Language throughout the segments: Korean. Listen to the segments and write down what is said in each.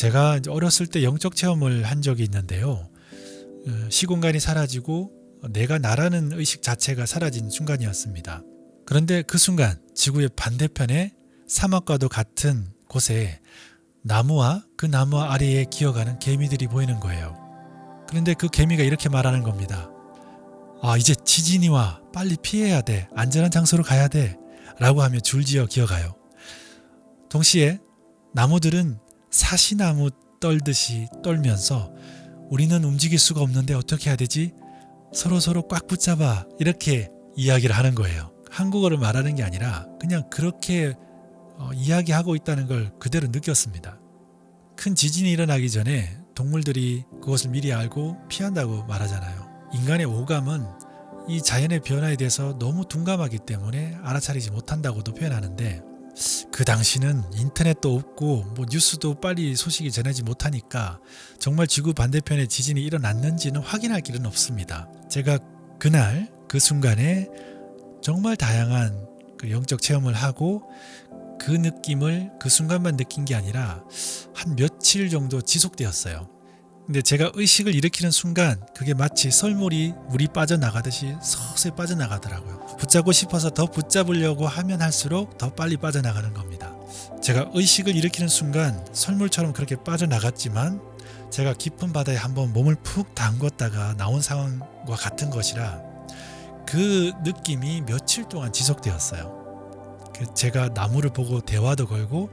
제가 어렸을 때 영적 체험을 한 적이 있는데요. 어, 시공간이 사라지고 내가 나라는 의식 자체가 사라진 순간이었습니다. 그런데 그 순간 지구의 반대편에 사막과도 같은 곳에 나무와 그 나무 아래에 기어가는 개미들이 보이는 거예요. 그런데 그 개미가 이렇게 말하는 겁니다. 아, 이제 지진이 와. 빨리 피해야 돼. 안전한 장소로 가야 돼. 라고 하며 줄지어 기어가요. 동시에 나무들은 사시나무 떨듯이 떨면서 우리는 움직일 수가 없는데 어떻게 해야 되지? 서로 서로 꽉 붙잡아. 이렇게 이야기를 하는 거예요. 한국어를 말하는 게 아니라 그냥 그렇게 어, 이야기하고 있다는 걸 그대로 느꼈습니다. 큰 지진이 일어나기 전에 동물들이 그것을 미리 알고 피한다고 말하잖아요. 인간의 오감은 이 자연의 변화에 대해서 너무 둔감하기 때문에 알아차리지 못한다고도 표현하는데 그 당시는 인터넷도 없고 뭐 뉴스도 빨리 소식이 전하지 못하니까 정말 지구 반대편에 지진이 일어났는지는 확인할 길은 없습니다. 제가 그날 그 순간에 정말 다양한 그 영적 체험을 하고 그 느낌을 그 순간만 느낀 게 아니라 한 며칠 정도 지속되었어요. 근데 제가 의식을 일으키는 순간 그게 마치 썰물이 물이 빠져나가듯이 서서히 빠져나가더라고요. 붙잡고 싶어서 더 붙잡으려고 하면 할수록 더 빨리 빠져나가는 겁니다. 제가 의식을 일으키는 순간 썰물처럼 그렇게 빠져나갔지만 제가 깊은 바다에 한번 몸을 푹 담궜다가 나온 상황과 같은 것이라 그 느낌이 며칠 동안 지속되었어요. 그 제가 나무를 보고 대화도 걸고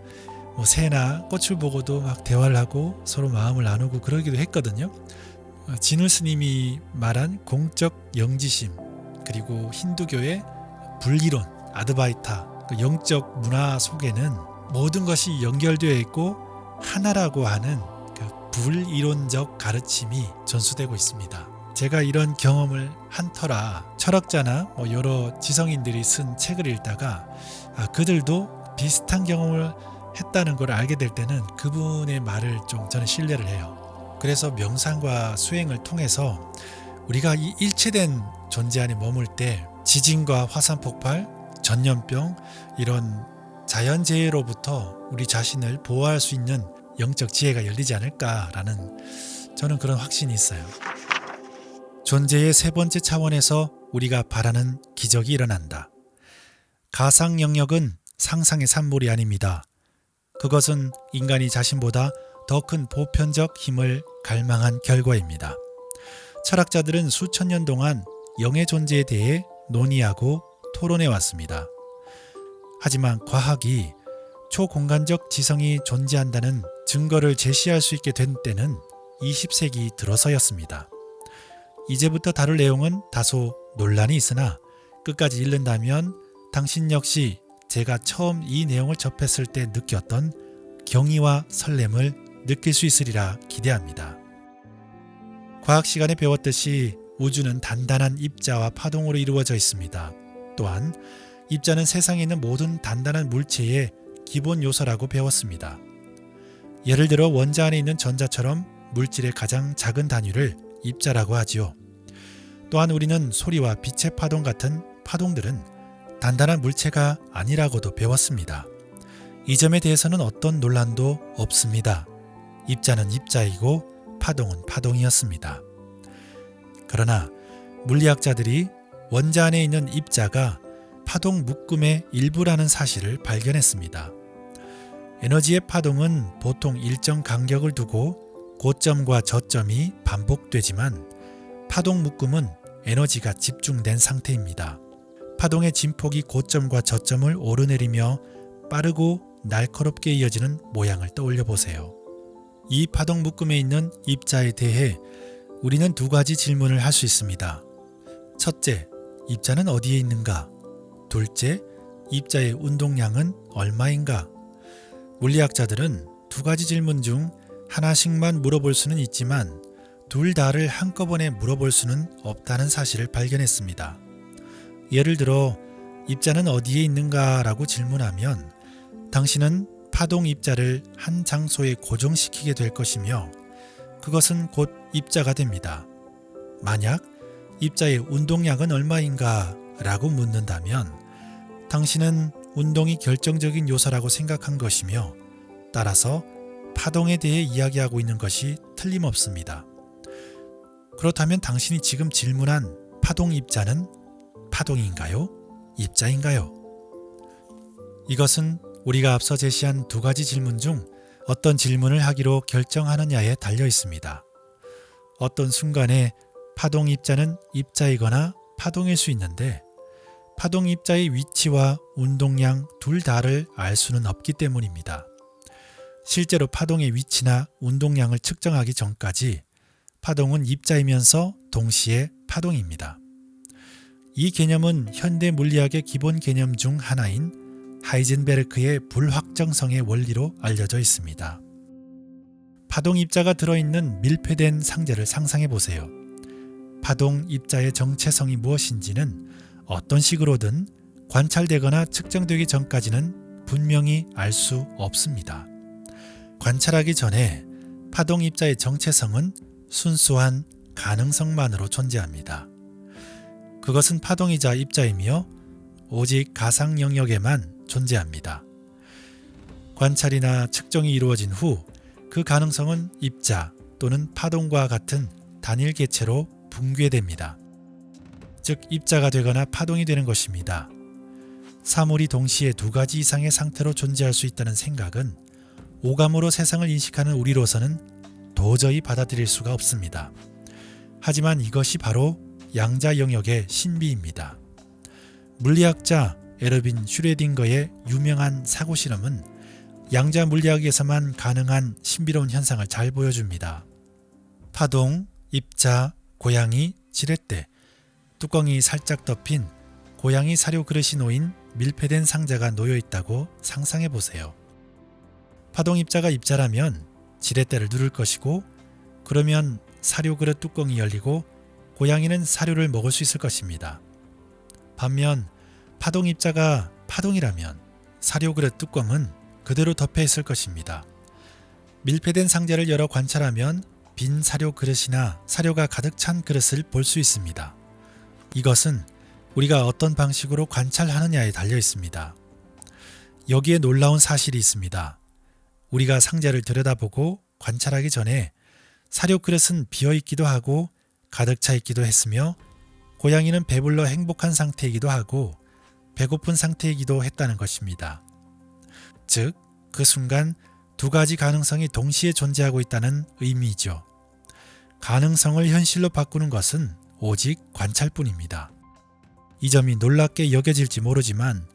뭐 새나 꽃을 보고도 막 대화를 하고 서로 마음을 나누고 그러기도 했거든요. 어, 진울 스님이 말한 공적 영지심 그리고 힌두교의 불이론 아드바이타 그 영적 문화 속에는 모든 것이 연결되어 있고 하나라고 하는 그 불이론적 가르침이 전수되고 있습니다. 제가 이런 경험을 한 터라 철학자나 뭐 여러 지성인들이 쓴 책을 읽다가 아, 그들도 비슷한 경험을 했다는 걸 알게 될 때는 그분의 말을 좀 저는 신뢰를 해요. 그래서 명상과 수행을 통해서 우리가 이 일체된 존재 안에 머물 때 지진과 화산 폭발, 전염병 이런 자연 재해로부터 우리 자신을 보호할 수 있는 영적 지혜가 열리지 않을까라는 저는 그런 확신이 있어요. 존재의 세 번째 차원에서 우리가 바라는 기적이 일어난다. 가상 영역은 상상의 산물이 아닙니다. 그것은 인간이 자신보다 더 큰 보편적 힘을 갈망한 결과입니다. 철학자들은 수천 년 동안 영의 존재에 대해 논의하고 토론해 왔습니다. 하지만 과학이 초공간적 지성이 존재한다는 증거를 제시할 수 있게 된 때는 20세기 들어서였습니다. 이제부터 다룰 내용은 다소 논란이 있으나 끝까지 읽는다면 당신 역시 제가 처음 이 내용을 접했을 때 느꼈던 경의와 설렘을 느낄 수 있으리라 기대합니다. 과학 시간에 배웠듯이 우주는 단단한 입자와 파동으로 이루어져 있습니다. 또한 입자는 세상에 있는 모든 단단한 물체의 기본 요소라고 배웠습니다. 예를 들어 원자 안에 있는 전자처럼 물질의 가장 작은 단위를 입자라고 하지요. 또한 우리는 소리와 빛의 파동 같은 파동들은 단단한 물체가 아니라고도 배웠습니다. 이 점에 대해서는 어떤 논란도 없습니다. 입자는 입자이고 파동은 파동이었습니다. 그러나 물리학자들이 원자 안에 있는 입자가 파동 묶음의 일부라는 사실을 발견했습니다. 에너지의 파동은 보통 일정 간격을 두고 고점과 저점이 반복되지만 파동 묶음은 에너지가 집중된 상태입니다. 파동의 진폭이 고점과 저점을 오르내리며 빠르고 날카롭게 이어지는 모양을 떠올려 보세요. 이 파동 묶음에 있는 입자에 대해 우리는 두 가지 질문을 할 수 있습니다. 첫째, 입자는 어디에 있는가? 둘째, 입자의 운동량은 얼마인가? 물리학자들은 두 가지 질문 중 하나씩만 물어볼 수는 있지만 둘 다를 한꺼번에 물어볼 수는 없다는 사실을 발견했습니다. 예를 들어 입자는 어디에 있는가 라고 질문하면 당신은 파동 입자를 한 장소에 고정시키게 될 것이며 그것은 곧 입자가 됩니다. 만약 입자의 운동량은 얼마인가 라고 묻는다면 당신은 운동이 결정적인 요소라고 생각한 것이며 따라서 파동에 대해 이야기하고 있는 것이 틀림없습니다. 그렇다면 당신이 지금 질문한 파동 입자는 파동인가요? 입자인가요? 이것은 우리가 앞서 제시한 두 가지 질문 중 어떤 질문을 하기로 결정하느냐에 달려 있습니다. 어떤 순간에 파동 입자는 입자이거나 파동일 수 있는데 파동 입자의 위치와 운동량 둘 다를 알 수는 없기 때문입니다. 실제로 파동의 위치나 운동량을 측정하기 전까지 파동은 입자이면서 동시에 파동입니다. 이 개념은 현대 물리학의 기본 개념 중 하나인 하이젠베르크의 불확정성의 원리로 알려져 있습니다. 파동 입자가 들어있는 밀폐된 상자를 상상해 보세요. 파동 입자의 정체성이 무엇인지는 어떤 식으로든 관찰되거나 측정되기 전까지는 분명히 알 수 없습니다. 관찰하기 전에 파동 입자의 정체성은 순수한 가능성만으로 존재합니다. 그것은 파동이자 입자이며 오직 가상 영역에만 존재합니다. 관찰이나 측정이 이루어진 후 그 가능성은 입자 또는 파동과 같은 단일 개체로 붕괴됩니다. 즉 입자가 되거나 파동이 되는 것입니다. 사물이 동시에 두 가지 이상의 상태로 존재할 수 있다는 생각은 오감으로 세상을 인식하는 우리로서는 도저히 받아들일 수가 없습니다. 하지만 이것이 바로 양자 영역의 신비입니다. 물리학자 에르빈 슈레딩거의 유명한 사고 실험은 양자 물리학에서만 가능한 신비로운 현상을 잘 보여줍니다. 파동, 입자, 고양이, 지렛대, 뚜껑이 살짝 덮인 고양이 사료 그릇이 놓인 밀폐된 상자가 놓여 있다고 상상해 보세요. 파동 입자가 입자라면 지렛대를 누를 것이고 그러면 사료 그릇 뚜껑이 열리고 고양이는 사료를 먹을 수 있을 것입니다. 반면 파동 입자가 파동이라면 사료 그릇 뚜껑은 그대로 덮여 있을 것입니다. 밀폐된 상자를 열어 관찰하면 빈 사료 그릇이나 사료가 가득 찬 그릇을 볼 수 있습니다. 이것은 우리가 어떤 방식으로 관찰하느냐에 달려 있습니다. 여기에 놀라운 사실이 있습니다. 우리가 상자를 들여다보고 관찰하기 전에 사료 그릇은 비어 있기도 하고 가득 차 있기도 했으며 고양이는 배불러 행복한 상태이기도 하고 배고픈 상태이기도 했다는 것입니다. 즉, 그 순간 두 가지 가능성이 동시에 존재하고 있다는 의미죠. 가능성을 현실로 바꾸는 것은 오직 관찰뿐입니다. 이 점이 놀랍게 여겨질지 모르지만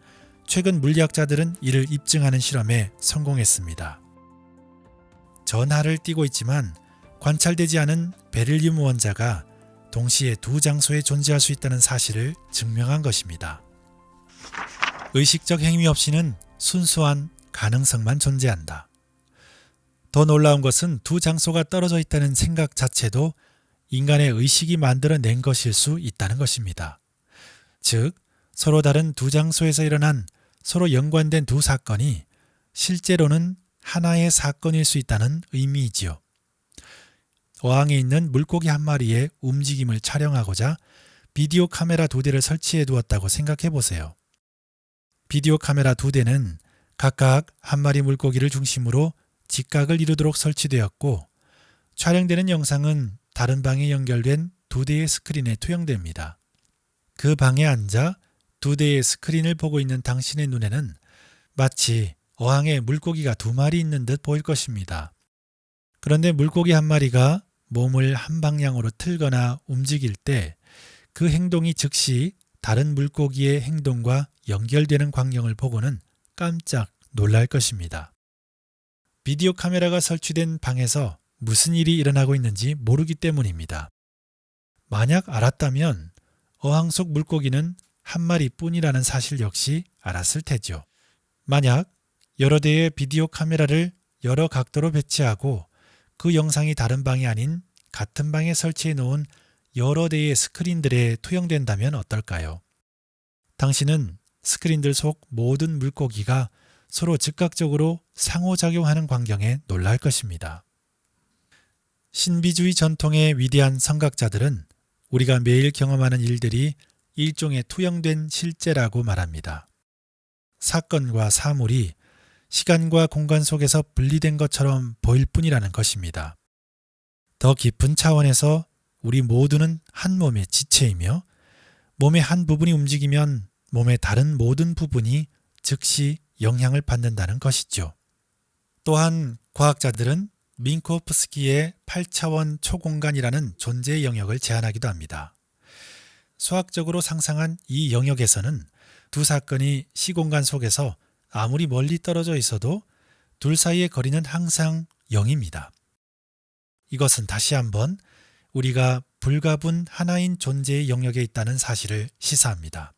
최근 물리학자들은 이를 입증하는 실험에 성공했습니다. 전하를 띠고 있지만 관찰되지 않은 베릴륨 원자가 동시에 두 장소에 존재할 수 있다는 사실을 증명한 것입니다. 의식적 행위 없이는 순수한 가능성만 존재한다. 더 놀라운 것은 두 장소가 떨어져 있다는 생각 자체도 인간의 의식이 만들어낸 것일 수 있다는 것입니다. 즉, 서로 다른 두 장소에서 일어난 서로 연관된 두 사건이 실제로는 하나의 사건일 수 있다는 의미이지요. 어항에 있는 물고기 한 마리의 움직임을 촬영하고자 비디오 카메라 두 대를 설치해 두었다고 생각해 보세요. 비디오 카메라 두 대는 각각 한 마리 물고기를 중심으로 직각을 이루도록 설치되었고 촬영되는 영상은 다른 방에 연결된 두 대의 스크린에 투영됩니다. 그 방에 앉아 두 대의 스크린을 보고 있는 당신의 눈에는 마치 어항에 물고기가 두 마리 있는 듯 보일 것입니다. 그런데 물고기 한 마리가 몸을 한 방향으로 틀거나 움직일 때 그 행동이 즉시 다른 물고기의 행동과 연결되는 광경을 보고는 깜짝 놀랄 것입니다. 비디오 카메라가 설치된 방에서 무슨 일이 일어나고 있는지 모르기 때문입니다. 만약 알았다면 어항 속 물고기는 한 마리 뿐이라는 사실 역시 알았을 테죠. 만약 여러 대의 비디오 카메라를 여러 각도로 배치하고 그 영상이 다른 방이 아닌 같은 방에 설치해 놓은 여러 대의 스크린들에 투영된다면 어떨까요? 당신은 스크린들 속 모든 물고기가 서로 즉각적으로 상호작용하는 광경에 놀랄 것입니다. 신비주의 전통의 위대한 성각자들은 우리가 매일 경험하는 일들이 일종의 투영된 실제라고 말합니다. 사건과 사물이 시간과 공간 속에서 분리된 것처럼 보일 뿐이라는 것입니다. 더 깊은 차원에서 우리 모두는 한 몸의 지체이며 몸의 한 부분이 움직이면 몸의 다른 모든 부분이 즉시 영향을 받는다는 것이죠. 또한 과학자들은 민코프스키의 8차원 초공간이라는 존재의 영역을 제안하기도 합니다. 수학적으로 상상한 이 영역에서는 두 사건이 시공간 속에서 아무리 멀리 떨어져 있어도 둘 사이의 거리는 항상 0입니다. 이것은 다시 한번 우리가 불가분 하나인 존재의 영역에 있다는 사실을 시사합니다.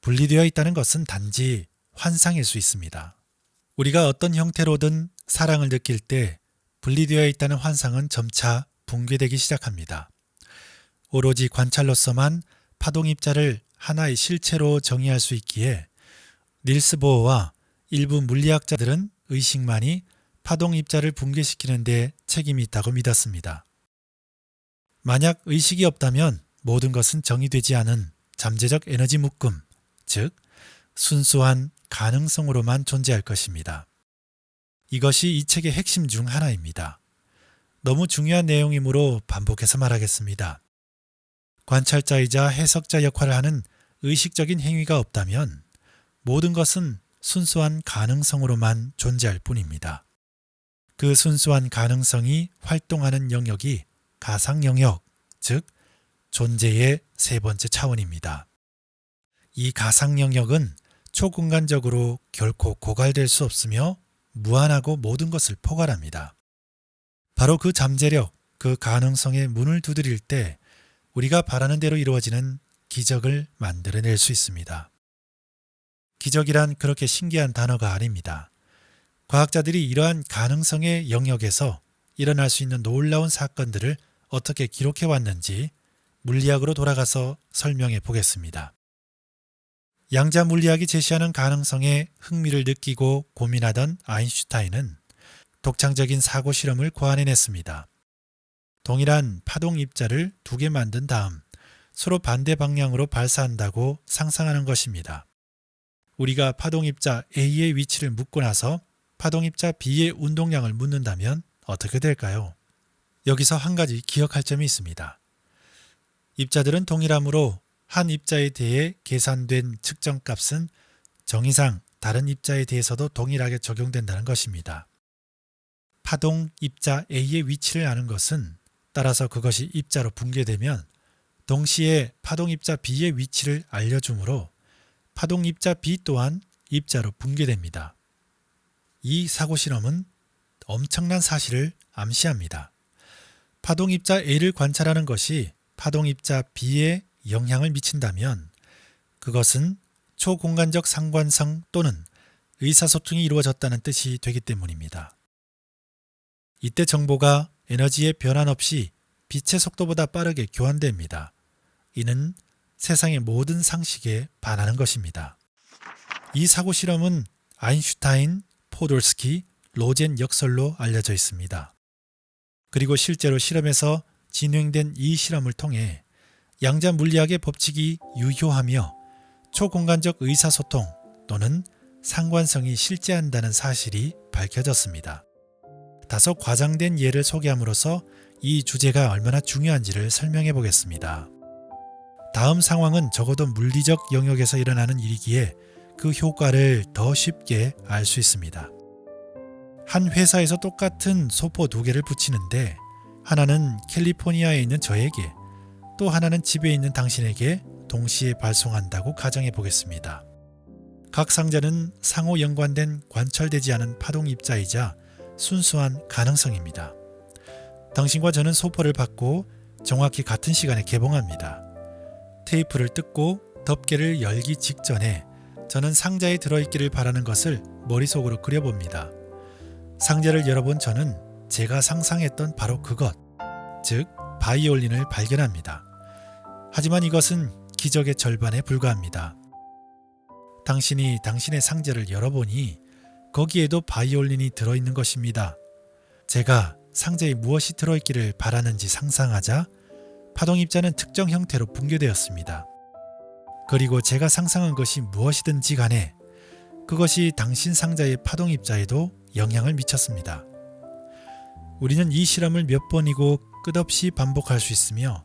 분리되어 있다는 것은 단지 환상일 수 있습니다. 우리가 어떤 형태로든 사랑을 느낄 때 분리되어 있다는 환상은 점차 붕괴되기 시작합니다. 오로지 관찰로서만 파동 입자를 하나의 실체로 정의할 수 있기에 닐스 보어와 일부 물리학자들은 의식만이 파동 입자를 붕괴시키는 데 책임이 있다고 믿었습니다. 만약 의식이 없다면 모든 것은 정의되지 않은 잠재적 에너지 묶음, 즉 순수한 가능성으로만 존재할 것입니다. 이것이 이 책의 핵심 중 하나입니다. 너무 중요한 내용이므로 반복해서 말하겠습니다. 관찰자이자 해석자 역할을 하는 의식적인 행위가 없다면 모든 것은 순수한 가능성으로만 존재할 뿐입니다. 그 순수한 가능성이 활동하는 영역이 가상 영역, 즉 존재의 세 번째 차원입니다. 이 가상 영역은 초공간적으로 결코 고갈될 수 없으며 무한하고 모든 것을 포괄합니다. 바로 그 잠재력, 그 가능성의 문을 두드릴 때 우리가 바라는 대로 이루어지는 기적을 만들어낼 수 있습니다. 기적이란 그렇게 신기한 단어가 아닙니다. 과학자들이 이러한 가능성의 영역에서 일어날 수 있는 놀라운 사건들을 어떻게 기록해 왔는지 물리학으로 돌아가서 설명해 보겠습니다. 양자 물리학이 제시하는 가능성에 흥미를 느끼고 고민하던 아인슈타인은 독창적인 사고 실험을 고안해냈습니다. 동일한 파동 입자를 두 개 만든 다음 서로 반대 방향으로 발사한다고 상상하는 것입니다. 우리가 파동 입자 A의 위치를 묻고 나서 파동 입자 B의 운동량을 묻는다면 어떻게 될까요? 여기서 한 가지 기억할 점이 있습니다. 입자들은 동일하므로 한 입자에 대해 계산된 측정값은 정의상 다른 입자에 대해서도 동일하게 적용된다는 것입니다. 파동 입자 A의 위치를 아는 것은 따라서 그것이 입자로 붕괴되면 동시에 파동 입자 B의 위치를 알려주므로 파동 입자 B 또한 입자로 붕괴됩니다. 이 사고 실험은 엄청난 사실을 암시합니다. 파동 입자 A를 관찰하는 것이 파동 입자 B의 영향을 미친다면 그것은 초공간적 상관성 또는 의사소통이 이루어졌다는 뜻이 되기 때문입니다. 이때 정보가 에너지의 변환 없이 빛의 속도보다 빠르게 교환됩니다. 이는 세상의 모든 상식에 반하는 것입니다. 이 사고 실험은 아인슈타인, 포돌스키, 로젠 역설로 알려져 있습니다. 그리고 실제로 실험에서 진행된 이 실험을 통해 양자 물리학의 법칙이 유효하며 초공간적 의사소통 또는 상관성이 실제한다는 사실이 밝혀졌습니다. 다소 과장된 예를 소개함으로써 이 주제가 얼마나 중요한지를 설명해 보겠습니다. 다음 상황은 적어도 물리적 영역에서 일어나는 일이기에 그 효과를 더 쉽게 알 수 있습니다. 한 회사에서 똑같은 소포 두 개를 붙이는데 하나는 캘리포니아에 있는 저에게 또 하나는 집에 있는 당신에게 동시에 발송한다고 가정해 보겠습니다. 각 상자는 상호 연관된 관철되지 않은 파동 입자이자 순수한 가능성입니다. 당신과 저는 소포를 받고 정확히 같은 시간에 개봉합니다. 테이프를 뜯고 덮개를 열기 직전에 저는 상자에 들어있기를 바라는 것을 머릿속으로 그려봅니다. 상자를 열어본 저는 제가 상상했던 바로 그것, 즉 바이올린을 발견합니다. 하지만 이것은 기적의 절반에 불과합니다. 당신이 당신의 상자를 열어보니 거기에도 바이올린이 들어있는 것입니다. 제가 상자에 무엇이 들어있기를 바라는지 상상하자 파동 입자는 특정 형태로 붕괴되었습니다. 그리고 제가 상상한 것이 무엇이든지 간에 그것이 당신 상자의 파동 입자에도 영향을 미쳤습니다. 우리는 이 실험을 몇 번이고 끝없이 반복할 수 있으며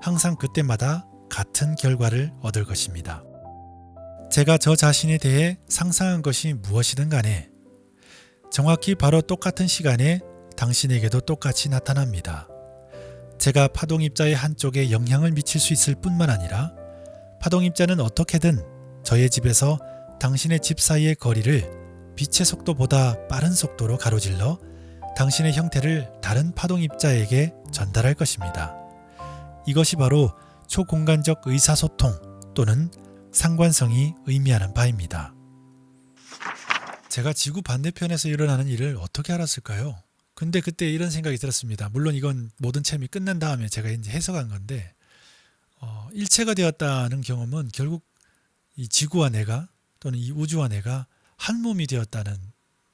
항상 그때마다 같은 결과를 얻을 것입니다. 제가 저 자신에 대해 상상한 것이 무엇이든 간에 정확히 바로 똑같은 시간에 당신에게도 똑같이 나타납니다. 제가 파동 입자의 한쪽에 영향을 미칠 수 있을 뿐만 아니라 파동 입자는 어떻게든 저의 집에서 당신의 집 사이의 거리를 빛의 속도보다 빠른 속도로 가로질러 당신의 형태를 다른 파동 입자에게 전달할 것입니다. 이것이 바로 초공간적 의사소통 또는 상관성이 의미하는 바입니다. 제가 지구 반대편에서 일어나는 일을 어떻게 알았을까요? 근데 그때 이런 생각이 들었습니다. 물론 이건 모든 체험이 끝난 다음에 제가 이제 해석한 건데 어, 일체가 되었다는 경험은 결국 이 지구와 내가 또는 이 우주와 내가 한 몸이 되었다는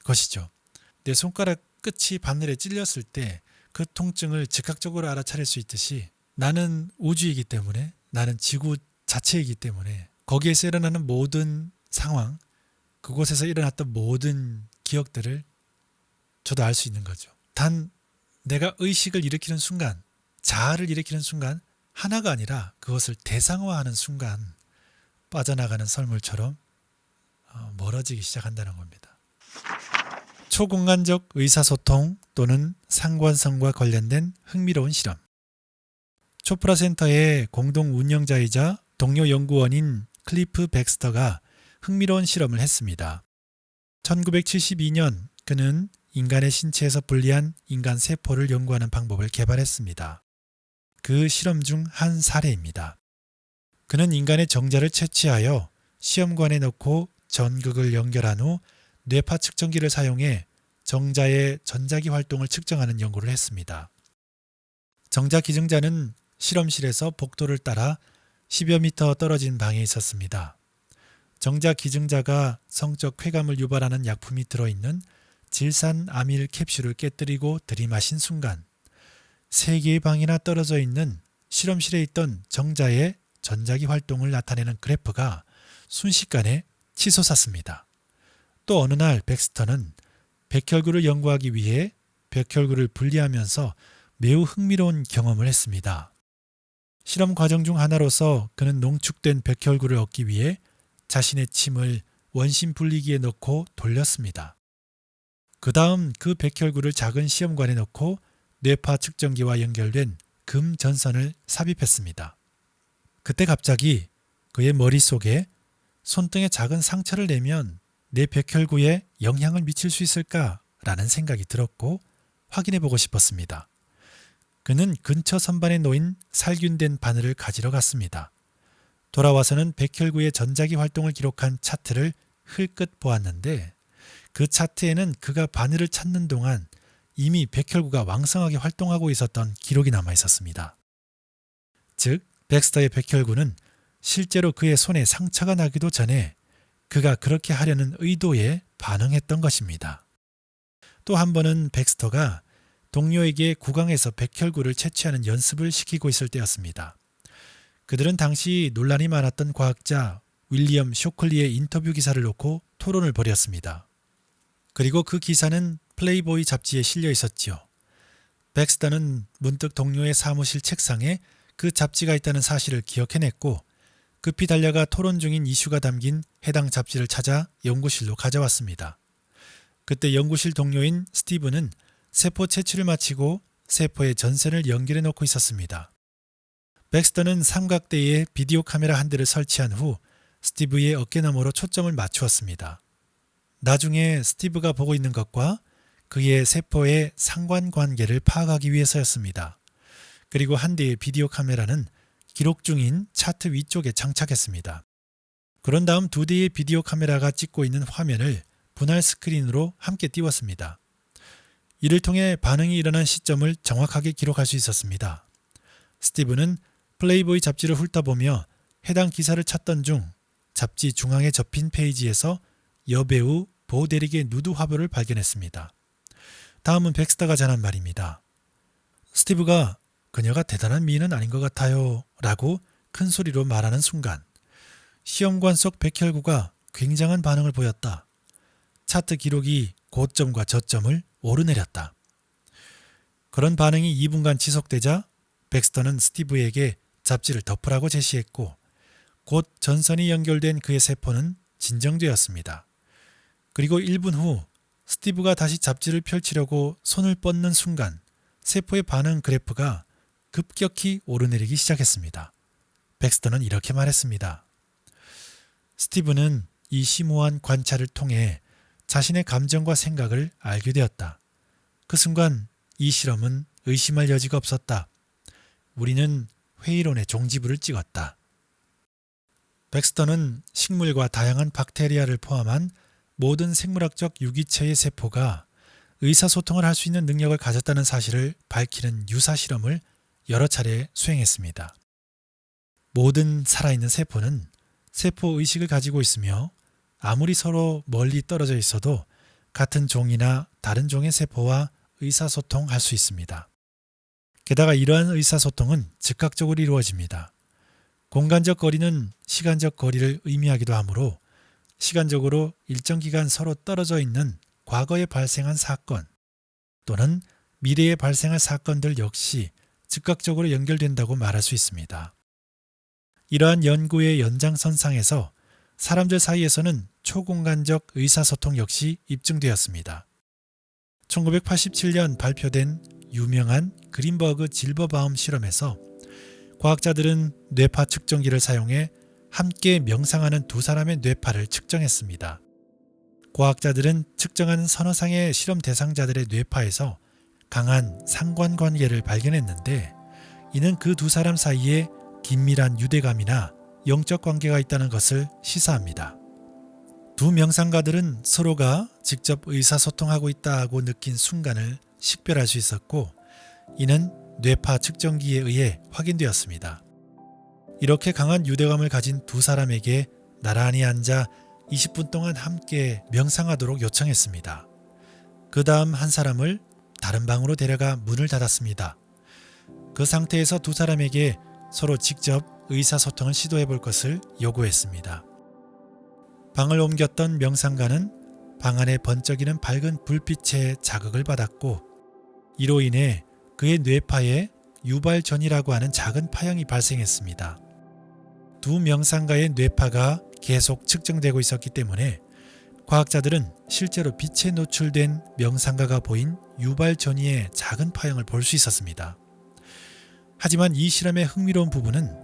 것이죠. 내 손가락 끝이 바늘에 찔렸을 때 그 통증을 즉각적으로 알아차릴 수 있듯이 나는 우주이기 때문에 나는 지구 자체이기 때문에 거기에서 일어나는 모든 상황, 그곳에서 일어났던 모든 기억들을 저도 알 수 있는 거죠. 단 내가 의식을 일으키는 순간, 자아를 일으키는 순간 하나가 아니라 그것을 대상화하는 순간 빠져나가는 설물처럼 어, 멀어지기 시작한다는 겁니다. 초공간적 의사소통 또는 상관성과 관련된 흥미로운 실험. 초프라 센터의 공동 운영자이자 동료 연구원인 클리프 백스터가 흥미로운 실험을 했습니다. 1972년 그는 인간의 신체에서 분리한 인간 세포를 연구하는 방법을 개발했습니다. 그 실험 중 한 사례입니다. 그는 인간의 정자를 채취하여 시험관에 넣고 전극을 연결한 후 뇌파 측정기를 사용해 정자의 전자기 활동을 측정하는 연구를 했습니다. 정자 기증자는 실험실에서 복도를 따라 10여 미터 떨어진 방에 있었습니다. 정자 기증자가 성적 쾌감을 유발하는 약품이 들어있는 질산 아밀 캡슐을 깨뜨리고 들이마신 순간 세 개의 방이나 떨어져 있는 실험실에 있던 정자의 전자기 활동을 나타내는 그래프가 순식간에 치솟았습니다. 또 어느 날 백스터는 백혈구를 연구하기 위해 백혈구를 분리하면서 매우 흥미로운 경험을 했습니다. 실험 과정 중 하나로서 그는 농축된 백혈구를 얻기 위해 자신의 침을 원심 분리기에 넣고 돌렸습니다. 그 다음 그 백혈구를 작은 시험관에 넣고 뇌파 측정기와 연결된 금 전선을 삽입했습니다. 그때 갑자기 그의 머릿속에 손등에 작은 상처를 내면 내 백혈구에 영향을 미칠 수 있을까라는 생각이 들었고 확인해 보고 싶었습니다. 그는 근처 선반에 놓인 살균된 바늘을 가지러 갔습니다. 돌아와서는 백혈구의 전자기 활동을 기록한 차트를 흘끗 보았는데 그 차트에는 그가 바늘을 찾는 동안 이미 백혈구가 왕성하게 활동하고 있었던 기록이 남아 있었습니다. 즉, 백스터의 백혈구는 실제로 그의 손에 상처가 나기도 전에 그가 그렇게 하려는 의도에 반응했던 것입니다. 또 한 번은 백스터가 동료에게 구강에서 백혈구를 채취하는 연습을 시키고 있을 때였습니다. 그들은 당시 논란이 많았던 과학자 윌리엄 쇼클리의 인터뷰 기사를 놓고 토론을 벌였습니다. 그리고 그 기사는 플레이보이 잡지에 실려 있었지요. 백스터는 문득 동료의 사무실 책상에 그 잡지가 있다는 사실을 기억해냈고 급히 달려가 토론 중인 이슈가 담긴 해당 잡지를 찾아 연구실로 가져왔습니다. 그때 연구실 동료인 스티브는 세포 채취를 마치고 세포의 전선을 연결해 놓고 있었습니다. 백스터는 삼각대에 비디오 카메라 한 대를 설치한 후 스티브의 어깨너머로 초점을 맞추었습니다. 나중에 스티브가 보고 있는 것과 그의 세포의 상관관계를 파악하기 위해서였습니다. 그리고 한 대의 비디오 카메라는 기록 중인 차트 위쪽에 장착했습니다. 그런 다음 두 대의 비디오 카메라가 찍고 있는 화면을 분할 스크린으로 함께 띄웠습니다. 이를 통해 반응이 일어난 시점을 정확하게 기록할 수 있었습니다. 스티브는 플레이보이 잡지를 훑어보며 해당 기사를 찾던 중 잡지 중앙에 접힌 페이지에서 여배우 보데릭의 누드 화보를 발견했습니다. 다음은 백스터가 전한 말입니다. 스티브가 그녀가 대단한 미인은 아닌 것 같아요 라고 큰 소리로 말하는 순간 시험관 속 백혈구가 굉장한 반응을 보였다. 차트 기록이 고점과 저점을 오르내렸다. 그런 반응이 2분간 지속되자 백스터는 스티브에게 잡지를 덮으라고 제시했고 곧 전선이 연결된 그의 세포는 진정되었습니다. 그리고 1분 후 스티브가 다시 잡지를 펼치려고 손을 뻗는 순간 세포의 반응 그래프가 급격히 오르내리기 시작했습니다. 백스터는 이렇게 말했습니다. 스티브는 이 심오한 관찰을 통해 자신의 감정과 생각을 알게 되었다. 그 순간 이 실험은 의심할 여지가 없었다. 우리는 회의론의 종지부를 찍었다. 백스터는 식물과 다양한 박테리아를 포함한 모든 생물학적 유기체의 세포가 의사소통을 할 수 있는 능력을 가졌다는 사실을 밝히는 유사 실험을 여러 차례 수행했습니다. 모든 살아있는 세포는 세포 의식을 가지고 있으며 아무리 서로 멀리 떨어져 있어도 같은 종이나 다른 종의 세포와 의사소통할 수 있습니다. 게다가 이러한 의사소통은 즉각적으로 이루어집니다. 공간적 거리는 시간적 거리를 의미하기도 하므로 시간적으로 일정 기간 서로 떨어져 있는 과거에 발생한 사건 또는 미래에 발생할 사건들 역시 즉각적으로 연결된다고 말할 수 있습니다. 이러한 연구의 연장선상에서 사람들 사이에서는 초공간적 의사소통 역시 입증되었습니다. 1987년 발표된 유명한 그린버그 질버바움 실험에서 과학자들은 뇌파 측정기를 사용해 함께 명상하는 두 사람의 뇌파를 측정했습니다. 과학자들은 측정한 서너 상의 실험 대상자들의 뇌파에서 강한 상관관계를 발견했는데 이는 그 두 사람 사이에 긴밀한 유대감이나 영적 관계가 있다는 것을 시사합니다. 두 명상가들은 서로가 직접 의사소통하고 있다고 느낀 순간을 식별할 수 있었고 이는 뇌파 측정기에 의해 확인되었습니다. 이렇게 강한 유대감을 가진 두 사람에게 나란히 앉아 20분 동안 함께 명상하도록 요청했습니다. 그 다음 한 사람을 다른 방으로 데려가 문을 닫았습니다. 그 상태에서 두 사람에게 서로 직접 의사소통을 시도해 볼 것을 요구했습니다. 방을 옮겼던 명상가는 방 안에 번쩍이는 밝은 불빛에 자극을 받았고 이로 인해 그의 뇌파에 유발전이라고 하는 작은 파형이 발생했습니다. 두 명상가의 뇌파가 계속 측정되고 있었기 때문에 과학자들은 실제로 빛에 노출된 명상가가 보인 유발 전이의 작은 파형을 볼 수 있었습니다. 하지만 이 실험의 흥미로운 부분은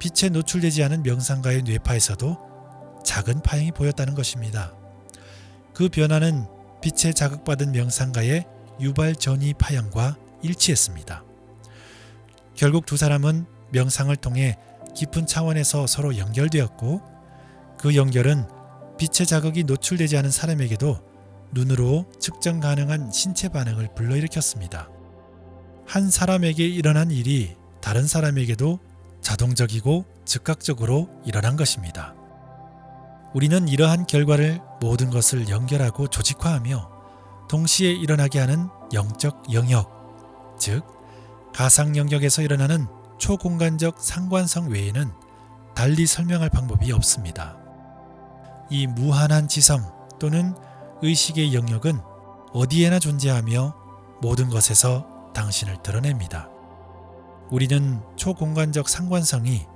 빛에 노출되지 않은 명상가의 뇌파에서도 작은 파형이 보였다는 것입니다. 그 변화는 빛에 자극받은 명상가의 유발 전이 파형과 일치했습니다. 결국 두 사람은 명상을 통해 깊은 차원에서 서로 연결되었고 그 연결은 빛의 자극이 노출되지 않은 사람에게도 눈으로 측정 가능한 신체 반응을 불러일으켰습니다. 한 사람에게 일어난 일이 다른 사람에게도 자동적이고 즉각적으로 일어난 것입니다. 우리는 이러한 결과를 모든 것을 연결하고 조직화하며 동시에 일어나게 하는 영적 영역, 즉 가상 영역에서 일어나는 초공간적 상관성 외에는 달리 설명할 방법이 없습니다. 이 무한한 지성 또는 의식의 영역은 어디에나 존재하며 모든 것에서 당신을 드러냅니다. 우리는 초공간적 상관성이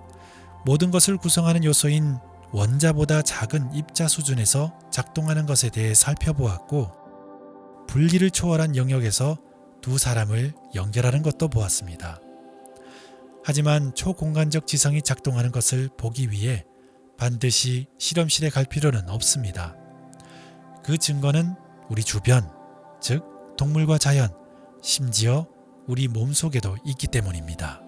모든 것을 구성하는 요소인 원자보다 작은 입자 수준에서 작동하는 것에 대해 살펴보았고 분리를 초월한 영역에서 두 사람을 연결하는 것도 보았습니다. 하지만 초공간적 지성이 작동하는 것을 보기 위해 반드시 실험실에 갈 필요는 없습니다. 그 증거는 우리 주변, 즉 동물과 자연, 심지어 우리 몸 속에도 있기 때문입니다.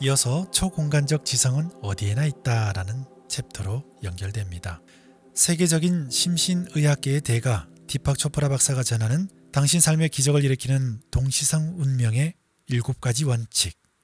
이어서 초공간적 지성은 어디에나 있다라는 챕터로 연결됩니다. 세계적인 심신의학계의 대가 디팍 초프라 박사가 전하는 당신 삶의 기적을 일으키는 동시성 운명의 일곱 가지 원칙